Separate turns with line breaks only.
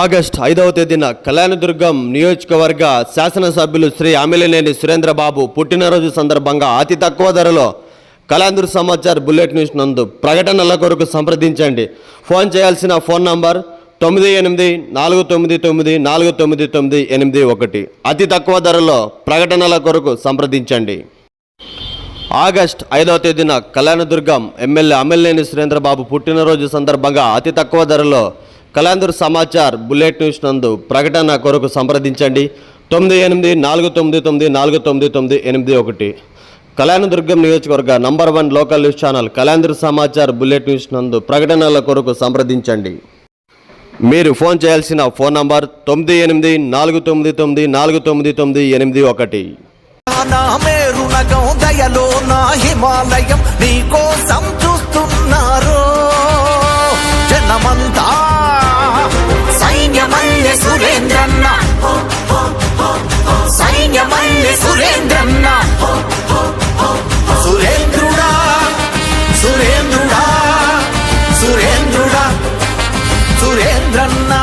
August ఐదవ తేదీన కళ్యాణదుర్గం నియోజకవర్గ శాసనసభ్యులు శ్రీ అమిలినేని సురేంద్రబాబు పుట్టినరోజు సందర్భంగా అతి తక్కువ ధరలో కళ్యాణదుర్ సమాచార్ బుల్లెట్ న్యూస్ నందు ప్రకటనల కొరకు సంప్రదించండి. ఫోన్ చేయాల్సిన ఫోన్ నంబర్ తొమ్మిది ఎనిమిది నాలుగు తొమ్మిది తొమ్మిది నాలుగు తొమ్మిది తొమ్మిది ఎనిమిది ఒకటి. అతి తక్కువ ధరలో ప్రకటనల కొరకు సంప్రదించండి. ఆగస్ట్ ఐదవ తేదీన కళ్యాణదుర్గం ఎమ్మెల్యే అమిలినేని సురేంద్రబాబు పుట్టినరోజు సందర్భంగా అతి తక్కువ ధరలో కళ్యాణదుర్ సమాచార్ బుల్లెట్ న్యూస్ నందు ప్రకటన కొరకు సంప్రదించండి. తొమ్మిది ఎనిమిది నాలుగు తొమ్మిది తొమ్మిది నాలుగు తొమ్మిది తొమ్మిది ఎనిమిది ఒకటి. కళ్యాణదుర్గం నియోజకవర్గ number one local news channel Kalyandur Samachar bullet news నందు ప్రకటనల కొరకు సంప్రదించండి. మీరు ఫోన్ చేయాల్సిన ఫోన్ నంబర్ తొమ్మిది ఎనిమిది నాలుగు తొమ్మిది తొమ్మిది నాలుగు తొమ్మిది తొమ్మిది ఎనిమిది ఒకటి.
నా మేరు నగం దయలో నా హిమాలయం నీకోసం సైన్యమల్లి సురేంద్రన్న సురేంద్రుడా సురేంద్రుడా సురేంద్రుడా సురేంద్రన్నా